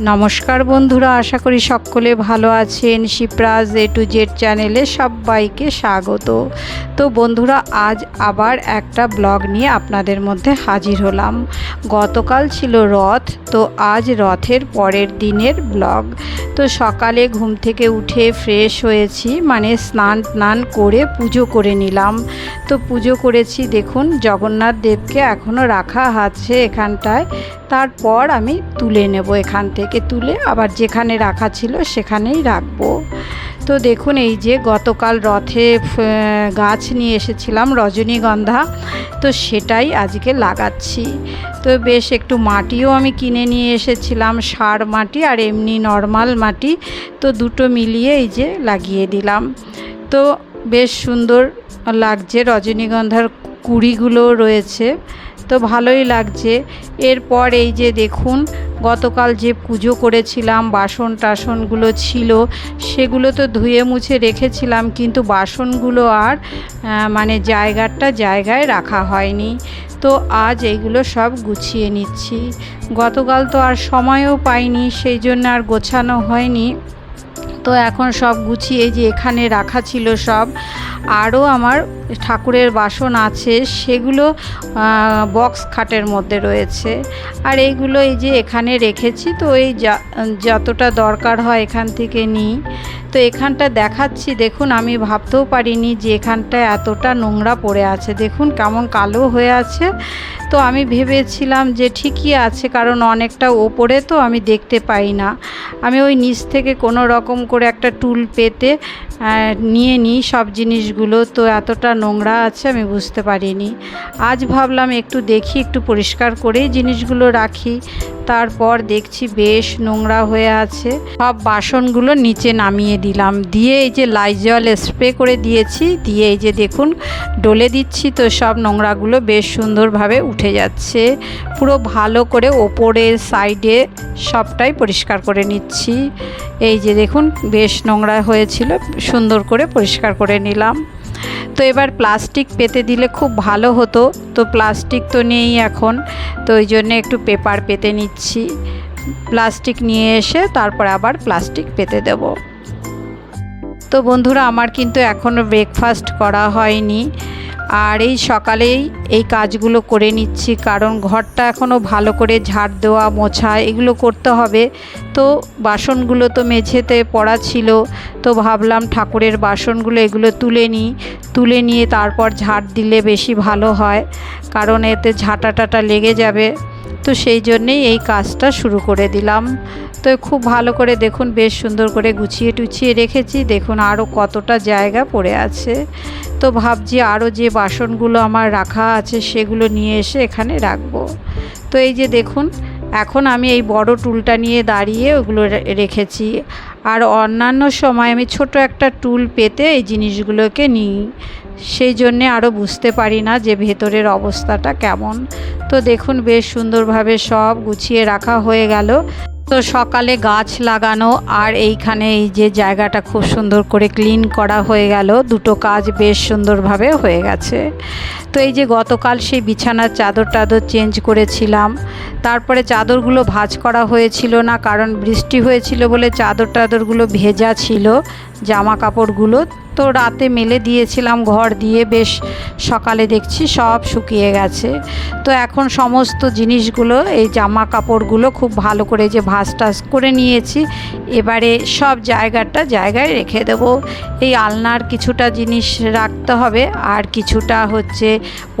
নমস্কার বন্ধুরা, আশা করি সকলে ভালো আছেন। শিপ্রাজ এ টু জেড চ্যানেলে সবাইকে স্বাগত। তো বন্ধুরা, আজ আবার একটা ব্লগ নিয়ে আপনাদের মধ্যে হাজির হলাম। গতকাল ছিল রথ, তো আজ রথের পরের দিনের ব্লগ। তো সকালে ঘুম থেকে উঠে ফ্রেশ হয়েছি মানে স্নান টান করে পুজো করে নিলাম। তো পুজো করেছি, দেখুন, জগন্নাথ দেবকে এখনও রাখা আছে এখানটায়। তারপর আমি তুলে নেব এখান থেকে। তুলে আবার যেখানে রাখা ছিল সেখানেই রাখব। তো দেখুন, এই যে গতকাল রথে গাছ নিয়ে এসেছিলাম রজনীগন্ধা, তো সেটাই আজকে লাগাচ্ছি। তো বেশ, একটু মাটিও আমি কিনে নিয়ে এসেছিলাম, সার মাটি আর এমনি নর্মাল মাটি, তো দুটো মিলিয়ে এই যে লাগিয়ে দিলাম। তো বেশ সুন্দর লাগছে রজনীগন্ধার কুড়িগুলো রয়েছে। তো ভালোই লাগছে। এরপর এই যে দেখুন, গতকাল যে পুজো করেছিলাম বাসন টাসনগুলো ছিল, সেগুলো তো ধুয়ে মুছে রেখেছিলাম, কিন্তু বাসনগুলো আর মানে জায়গাটা জায়গায় রাখা হয়নি। তো আজ এইগুলো সব গুছিয়ে নিচ্ছি। গতকাল তো আর সময়ও পাইনি, সেই জন্য আর গোছানো হয়নি। তো এখন সব গুছিয়ে যে এখানে রাখা ছিল সব, আরও আমার ঠাকুরের বাসন আছে, সেগুলো বক্স খাটের মধ্যে রয়েছে। আর এইগুলো এই যে এখানে রেখেছি, তো এই যতটা দরকার হয় এখান থেকে নিই। তো এখানটা দেখাচ্ছি, দেখুন, আমি ভাবতেও পারিনি যে এখানটা এতটা নোংরা পড়ে আছে। দেখুন, কেমন কালো হয়ে আছে। তো আমি ভেবেছিলাম যে ঠিকই আছে, কারণ অনেকটা ওপরে তো আমি দেখতে পাই না। আমি ওই নিচ থেকে কোনো রকম করে একটা টুল পেতে নিয়ে নিই সব জিনিসগুলো। তো এতটা নোংরা আছে, আমি বুঝতে পারিনি। আজ ভাবলাম একটু দেখি, একটু পরিষ্কার করেই জিনিসগুলো রাখি। তারপর দেখছি বেশ নোংরা হয়ে আছে। সব বাসনগুলো নিচে নামিয়ে দিলাম। দিয়ে এই যে লাইজল স্প্রে করে দিয়েছি, দিয়ে এই যে দেখুন, ডলে দিচ্ছি তো সব নোংরাগুলো বেশ সুন্দরভাবে উঠে যাচ্ছে। পুরো ভালো করে ওপরে, সাইডে সবটাই পরিষ্কার করে নিচ্ছি। এই যে দেখুন, বেশ নোংরা হয়েছিল, সুন্দর করে পরিষ্কার করে নিলাম। তো এবার প্লাস্টিক পেতে দিলে খুব ভালো হতো। তো প্লাস্টিক তো নেই এখন। তো ওই জন্যে একটু পেপার পেতে নিচ্ছি। প্লাস্টিক নিয়ে এসে তারপর আবার প্লাস্টিক পেতে দেবো। তো বন্ধুরা, আমার কিন্তু এখনও ব্রেকফাস্ট করা হয়নি। আর এই সকালেই এই কাজগুলো করে নিচ্ছি, কারণ ঘরটা এখনও ভালো করে ঝাড় দেওয়া, মোছা এগুলো করতে হবে। তো বাসনগুলো তো মেঝেতে পড়া ছিল, তো ভাবলাম ঠাকুরের বাসনগুলো এগুলো তুলে নিই। তুলে নিয়ে তারপর ঝাড় দিলে বেশি ভালো হয়, কারণ এতে ঝাঁটা টাটা লেগে যাবে। তো সেই জন্যেই এই কাজটা শুরু করে দিলাম। তো খুব ভালো করে দেখুন, বেশ সুন্দর করে গুছিয়ে টুছিয়ে রেখেছি। দেখুন আরও কতটা জায়গা পড়ে আছে। তো ভাবছি আরও যে বাসনগুলো আমার রাখা আছে সেগুলো নিয়ে এসে এখানে রাখব। তো এই যে দেখুন, এখন আমি এই বড় টুলটা নিয়ে দাঁড়িয়ে ওগুলো রেখেছি। আর অন্যান্য সময় আমি ছোট একটা টুল পেতে এই জিনিসগুলোকে নিই। সেই জন্যে আরও বুঝতে পারি না যে ভেতরের অবস্থাটা কেমন। তো দেখুন বেশ সুন্দরভাবে সব গুছিয়ে রাখা হয়ে গেল। তো সকালে গাছ লাগানো আর এইখানে এই যে জায়গাটা খুব সুন্দর করে ক্লিন করা হয়ে গেল। দুটো কাজ বেশ সুন্দরভাবে হয়ে গেছে। তো এই যে গতকাল সেই বিছানার চাদর টাদর চেঞ্জ করেছিলাম। তারপরে চাদরগুলো ভাঁজ করা হয়েছিল না, কারণ বৃষ্টি হয়েছিল বলে চাদর টাদরগুলো ভেজা ছিল, জামা কাপড়গুলো। তো রাতে মেলে দিয়েছিলাম ঘর দিয়ে, বেশ সকালে দেখছি সব শুকিয়ে গেছে। তো এখন সমস্ত জিনিসগুলো, এই জামা কাপড়গুলো খুব ভালো করে যে ভাঁজ টাজ করে নিয়েছি, এবারে সব জায়গাটা জায়গায় রেখে দেবো। এই আলনার কিছুটা জিনিস রাখতে হবে, আর কিছুটা হচ্ছে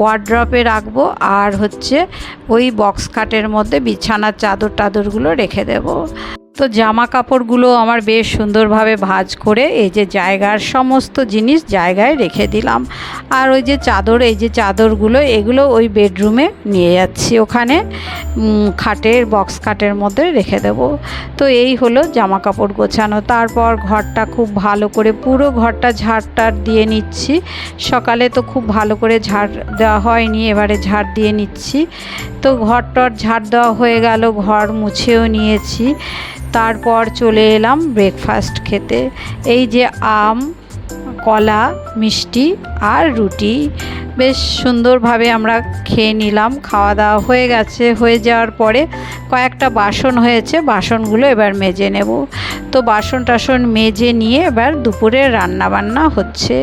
ওয়ার্ড্রপে রাখব, আর হচ্ছে ওই বক্স খাটের মধ্যে বিছানার চাদর টাদরগুলো রেখে দেবো। তো জামা কাপড়গুলো আমার বেশ সুন্দরভাবে ভাঁজ করে এই যে জায়গার সমস্ত জিনিস জায়গায় রেখে দিলাম। আর ওই যে চাদর, এই যে চাদরগুলো, এগুলো ওই বেডরুমে নিয়ে যাচ্ছি। ওখানে খাটের, বক্স খাটের মধ্যে রেখে দেব। তো এই হলো জামা কাপড় গোছানো। তারপর ঘরটা খুব ভালো করে, পুরো ঘরটা ঝাড় টাড় দিয়ে নিচ্ছি। সকালে তো খুব ভালো করে ঝাড় দেওয়া হয়নি, এবারে ঝাড় দিয়ে নিচ্ছি। তো ঘর টর ঝাড় দেওয়া হয়ে গেল, ঘর মুছেও নিয়েছি। তারপর চলে এলাম ব্রেকফাস্ট খেতে। এই যে আম কলা, মিষ্টি আর রুটি। বেশ সুন্দরভাবে আমরা খেয়ে নিলাম। খাওয়া দাওয়া হয়ে গেছে। হয়ে যাওয়ার পরে কয়েকটা বাসন হয়েছে। বাসনগুলো এবার মেজে নেব। তো বাসন টাসন মেজে নিয়ে এবার দুপুরের রান্না বান্না হচ্ছে।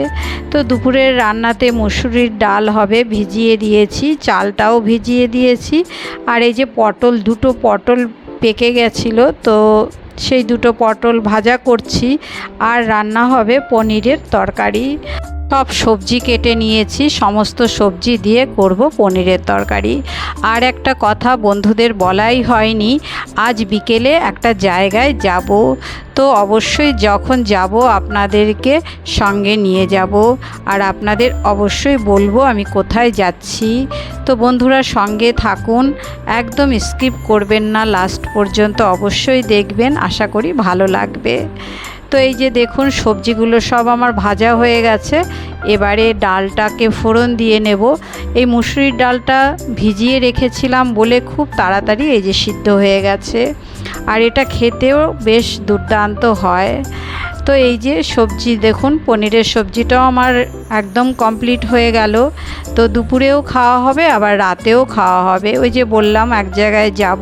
তো দুপুরের রান্নাতে মুসুরির ডাল হবে, ভিজিয়ে দিয়েছি। চালটাও ভিজিয়ে দিয়েছি। আর এই যে পটল, দুটো পটল পেকে গেছিল, তো সেই দুটো পটল ভাজা করছি আর রান্না হবে পনিরের তরকারি। সব সবজি কেটে নিয়েছি, সমস্ত সবজি দিয়ে করব পনিরের তরকারি। আর একটা কথা বন্ধুদের বলাই হয়নি, আজ বিকেলে একটা জায়গায় যাব। তো অবশ্যই যখন যাব আপনাদেরকে সঙ্গে নিয়ে যাব। আর আপনাদের অবশ্যই বলব আমি কোথায় যাচ্ছি। তো বন্ধুরা সঙ্গে থাকুন, একদম স্কিপ করবেন না, লাস্ট পর্যন্ত অবশ্যই দেখবেন, আশা করি ভালো লাগবে। তো এই যে দেখুন, সবজিগুলো সব আমার ভাজা হয়ে গেছে। এবারে ডালটাকে ফোড়ন দিয়ে নেব। এই মুসুরির ডালটা ভিজিয়ে রেখেছিলাম বলে খুব তাড়াতাড়ি এই যে সিদ্ধ হয়ে গেছে। আর এটা খেতেও বেশ দুর্দান্ত হয়। তো এই যে সবজি, দেখুন, পনিরের সবজিটাও আমার একদম কমপ্লিট হয়ে গেল। তো দুপুরেও খাওয়া হবে, আবার রাতেও খাওয়া হবে। ওই যে বললাম, এক জায়গায় যাব।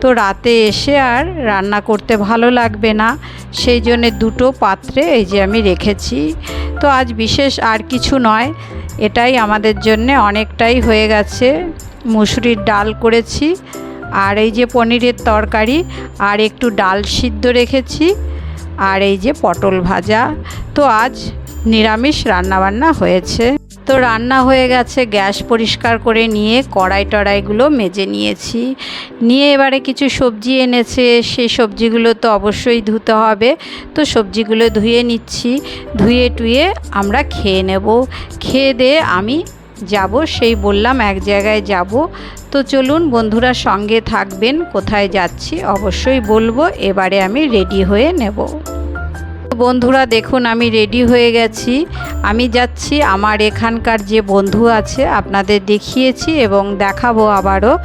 তো রাতে এসে আর রান্না করতে ভালো লাগবে না। সেই জন্যে দুটো পাত্রে এই যে আমি রেখেছি। তো আজ বিশেষ আর কিছু নয়, এটাই আমাদের জন্যে অনেকটাই হয়ে গেছে। মুসুরির ডাল করেছি, আর এই যে পনিরের তরকারি, আর একটু ডাল সিদ্ধ রেখেছি। আর এই যে পটল ভাজা, তো আজ নিরামিষ রান্নাবান্না হয়েছে। তো রান্না হয়ে গেছে, গ্যাস পরিষ্কার করে নিয়ে কড়াই টড়াইগুলো মেজে নিয়েছি। নিয়ে এবারে কিছু সবজি এনেছে, সেই সবজিগুলো তো অবশ্যই ধুতে হবে। তো সবজিগুলো ধুয়ে নিচ্ছি, ধুয়ে টুয়ে আমরা খেয়ে নেব। খেয়ে দিয়ে আমি যাব, সেই বললাম এক জায়গায় যাব। তো চলুন বন্ধুরা সঙ্গে থাকবেন, কোথায় যাচ্ছি অবশ্যই বলব, এবারে আমি রেডি হয়ে নেব। বন্ধুরা দেখুন, আমি রেডি হয়ে গেছি। আমি যাচ্ছি, আমার এখানকার যে বন্ধু আছে, আপনাদের দেখিয়েছি এবং দেখাবো আবারও।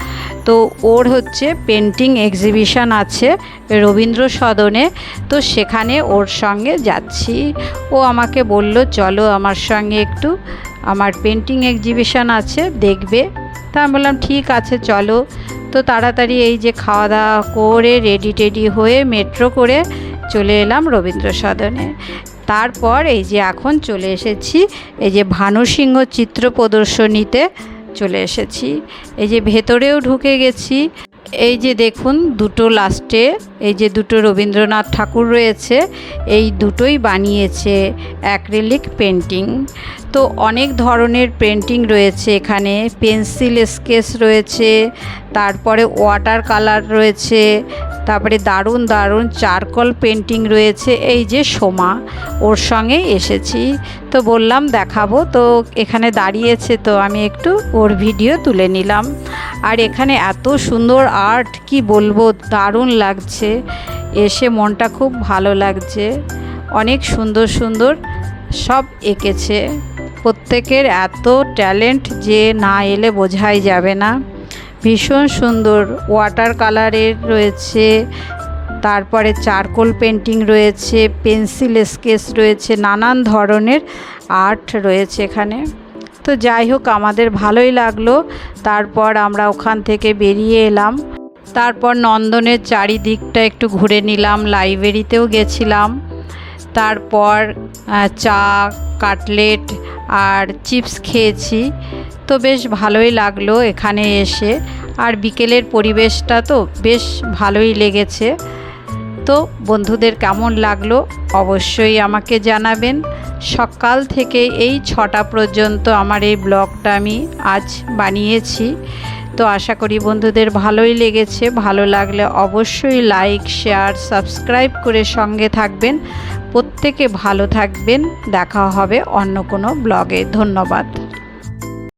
তো ওর হচ্ছে পেন্টিং এক্সিবিশন আছে রবীন্দ্র সদনে। তো সেখানে ওর সঙ্গে যাচ্ছি। ও আমাকে বলল, চলো আমার সঙ্গে একটু। আমার পেন্টিং এক্সিবিশন আছে, দেখবে। তা আমি বললাম, ঠিক আছে, চলো। তো তাড়াতাড়ি এই যে খাওয়া দাওয়া করে রেডি টেডি হয়ে মেট্রো করে চলে এলাম রবীন্দ্র সদনে তারপর এই যে এখন চলে এসেছি, এই যে ভানুসিংহ চিত্র প্রদর্শনীতে চলে এসেছি। এই যে ভেতরেও ঢুকে গেছি। এই যে দেখুন, দুটো লাস্টে এই যে দুটো রবীন্দ্রনাথ ঠাকুর রয়েছে, এই দুটোই বানিয়েছে অ্যাক্রিলিক পেন্টিং তো অনেক ধরনের পেন্টিং রয়েছে এখানে, পেন্সিল স্কেচ রয়েছে, তারপরে ওয়াটার কালার রয়েছে, তারপরে দারুণ দারুণ চারকল পেন্টিং রয়েছে। এই যে সোমা, ওর সঙ্গে এসেছি। তো বললাম দেখাবো, তো এখানে দাঁড়িয়েছে, তো আমি একটু ওর ভিডিও তুলে নিলাম। আর এখানে এত সুন্দর আর্ট, কি বলব, দারুণ লাগছে। এসে মনটা খুব ভালো লাগছে। অনেক সুন্দর সুন্দর সব এঁকেছে। প্রত্যেকের এত ট্যালেন্ট যে না এলে বোঝাই যাবে না। ভীষণ সুন্দর ওয়াটার কালারের রয়েছে, তারপরে চারকোল পেন্টিং রয়েছে, পেন্সিল স্কেচ রয়েছে, নানান ধরনের আর্ট রয়েছে এখানে। তো যাই হোক, আমাদের ভালোই লাগল। তারপর আমরা ওখান থেকে বেরিয়ে এলাম। তারপর নন্দনের চারিদিকটা একটু ঘুরে নিলাম, লাইব্রেরিতেও গেছিলাম। তারপর চা কাটলেট আর চিপস খেয়েছি। তো বেশ ভালোই লাগল এখানে এসে। আর বিকেলের পরিবেশটা তো বেশ ভালোই লেগেছে। তো বন্ধুদের কেমন লাগল অবশ্যই আমাকে জানাবেন। সকাল থেকে এই ছটা পর্যন্ত আমার এই ব্লগটা আমি আজ বানিয়েছি। তো আশা করি বন্ধুদের ভালোই লেগেছে, ভালো লাগলে অবশ্যই লাইক শেয়ার সাবস্ক্রাইব করে সঙ্গে থাকবেন। প্রত্যেকে ভালো থাকবেন, দেখা হবে অন্য কোনো ব্লগে ধন্যবাদ।